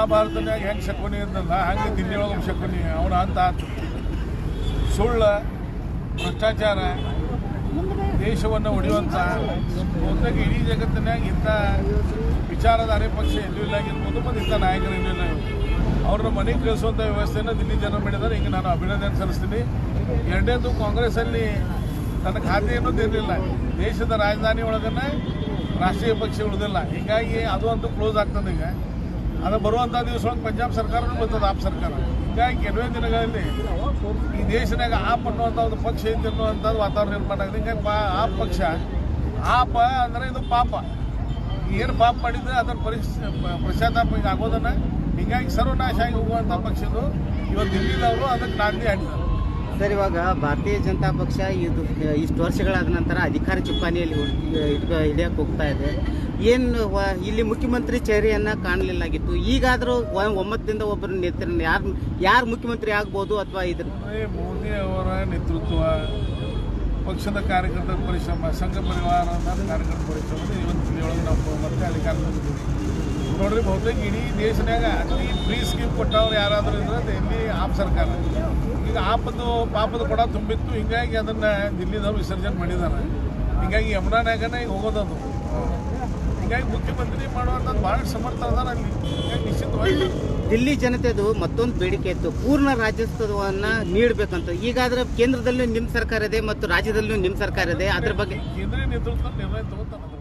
ಮಹಾಭಾರತನ್ಯಾಗ ಹೆಂಗೆ ಶಕುನಿ ಇದ್ದಲ್ಲ ಹಂಗೆ ದಿಲ್ಲಿಯೊಳಗೆ ಶಕುನಿ, ಅವನ ಅಂತ ಸುಳ್ಳು, ಭ್ರಷ್ಟಾಚಾರ, ದೇಶವನ್ನು ಒಡೆಯುವಂಥ ಬಹುತೇಕ ಇಡೀ ಜಗತ್ತಿನಾಗ ಇಂಥ ವಿಚಾರಧಾರೆ ಪಕ್ಷ ಎಲ್ಲೂ ಇಲ್ಲ ಆಗಿರ್ಬೋದು ಮತ್ತು ಇಂಥ ನಾಯಕರು ಎಲ್ಲೂ ಇಲ್ಲ. ಅವ್ರನ್ನ ಮನೆ ಕಳಿಸುವಂಥ ವ್ಯವಸ್ಥೆಯನ್ನು ದಿಲ್ಲಿ ಜನ ಮಾಡಿದ್ದಾರೆ. ಹಿಂಗೆ ನಾನು ಅಭಿನಂದನೆ ಸಲ್ಲಿಸ್ತೀನಿ. ಎರಡನೇದು, ಕಾಂಗ್ರೆಸ್ಸಲ್ಲಿ ತನ್ನ ಖಾತೆಯನ್ನು ಇರಲಿಲ್ಲ ದೇಶದ ರಾಜಧಾನಿ ಒಳಗನ್ನ ರಾಷ್ಟ್ರೀಯ ಪಕ್ಷ ಉಳಿದಿಲ್ಲ. ಹೀಗಾಗಿ ಅದು ಅಂತೂ ಕ್ಲೋಸ್ ಆಗ್ತದೆ ಈಗ. ಅದು ಬರುವಂಥ ದಿವಸ ಪಂಜಾಬ್ ಸರ್ಕಾರನೂ ಬರ್ತದೆ, ಆಪ್ ಸರ್ಕಾರ. ಹೀಗಾಗಿ ಕೆಲವೇ ದಿನಗಳಲ್ಲಿ ಈ ದೇಶದಾಗ ಆಪ್ ಅನ್ನುವಂಥ ಒಂದು ಪಕ್ಷ ಐತಿ ಅನ್ನುವಂಥದ್ದು ವಾತಾವರಣ ನಿರ್ಮಾಣ ಆಗಿದೆ. ಹೀಗಾಗಿ ಪಾ ಆಪ್ ಪಕ್ಷ, ಆಪ ಅಂದರೆ ಇದು ಪಾಪ. ಏನು ಪಾಪ ಮಾಡಿದ್ರೆ ಅದರ ಪರಿಶ್ ಪಶ್ಚಾತ್ತಾಪ ಈಗ ಆಗೋದನ್ನ. ಹೀಗಾಗಿ ಸರ್ವನಾಶ ಆಗಿ ಹೋಗುವಂಥ ಪಕ್ಷದು ಇವತ್ತು ದಿಲ್ಲಿದವರು ಅದಕ್ಕೆ ನಾಂದಿ ಆಡಿದ್ದಾರೆ ಸರ್, ಇವಾಗ ಭಾರತೀಯ ಜನತಾ ಪಕ್ಷ ಇದು ಇಷ್ಟು ವರ್ಷಗಳಾದ ನಂತರ ಅಧಿಕಾರ ಚುಕ್ಕಾಣಿಯಲ್ಲಿ ಹಿಡಿಯಕ್ಕೆ ಹೋಗ್ತಾ ಇದೆ. ಏನು ಇಲ್ಲಿ ಮುಖ್ಯಮಂತ್ರಿ ಚೇರಿಯನ್ನು ಕಾಣಲಿಲ್ಲಾಗಿತ್ತು. ಈಗಾದರೂ ಒಮ್ಮತ್ತಿಂದ ಒಬ್ಬರು ನೇತೃ ಯಾರು ಯಾರು ಮುಖ್ಯಮಂತ್ರಿ ಆಗ್ಬೋದು ಅಥವಾ ಇದ್ರ ಮೋದಿ ಅವರ ನೇತೃತ್ವ ಪಕ್ಷದ ಕಾರ್ಯಕರ್ತರ ಪರಿಶ್ರಮ, ಸಂಘ ಪರಿವಾರ ಕಾರ್ಯಕರ್ತರ ಪರಿಶ್ರಮ ಇವತ್ತು ನಾವು ಮತ್ತೆ ಅಧಿಕಾರ ನೋಡ್ರಿ, ಬಹುತೇಕ ಇಡೀ ದೇಶದಾಗ ಅತಿ ಫ್ರೀ ಸ್ಕೀಮ್ ಕೊಟ್ಟವ್ರು ಯಾರಾದರೂ ಇದ್ರೆ ದೆಹಲಿ ಆಪ್ ಸರ್ಕಾರ. ಈಗ ಆಪದ್ದು ಪಾಪದ ಕೊಡ ತುಂಬಿತ್ತು, ಹಿಂಗಾಗಿ ಅದನ್ನ ದಿಲ್ಲಿದವ್ರು ವಿಸರ್ಜನೆ ಮಾಡಿದ್ದಾರೆ. ಹಿಂಗಾಗಿ ಯಮುನಾನಾಗನೇ ಹೋಗೋದದು. ಹಿಂಗಾಗಿ ಮುಖ್ಯಮಂತ್ರಿ ಮಾಡುವಂಥದ್ದು ಭಾಳ ಸಮರ್ಥ ಅದಾರ ಅಲ್ಲಿ ಹಿಂಗಾಗಿ ನಿಶ್ಚಿತವಾಗಿ ದಿಲ್ಲಿ ಜನತೆದು ಮತ್ತೊಂದು ಬೇಡಿಕೆ ಇತ್ತು. ಪೂರ್ಣ ರಾಜ್ಯೋತ್ಸವವನ್ನ ನೀಡಬೇಕಂತ. ಈಗಾದ್ರೆ ಕೇಂದ್ರದಲ್ಲೂ ನಿಮ್ಮ ಸರ್ಕಾರ ಇದೆ ಮತ್ತು ರಾಜ್ಯದಲ್ಲೂ ನಿಮ್ಮ ಸರ್ಕಾರ ಇದೆ. ಅದ್ರ ಬಗ್ಗೆ ಕೇಂದ್ರೀಯ ನೇತೃತ್ವ ನಿರ್ಣಯ ತಗೋತಾನೆ ಅದ್ರ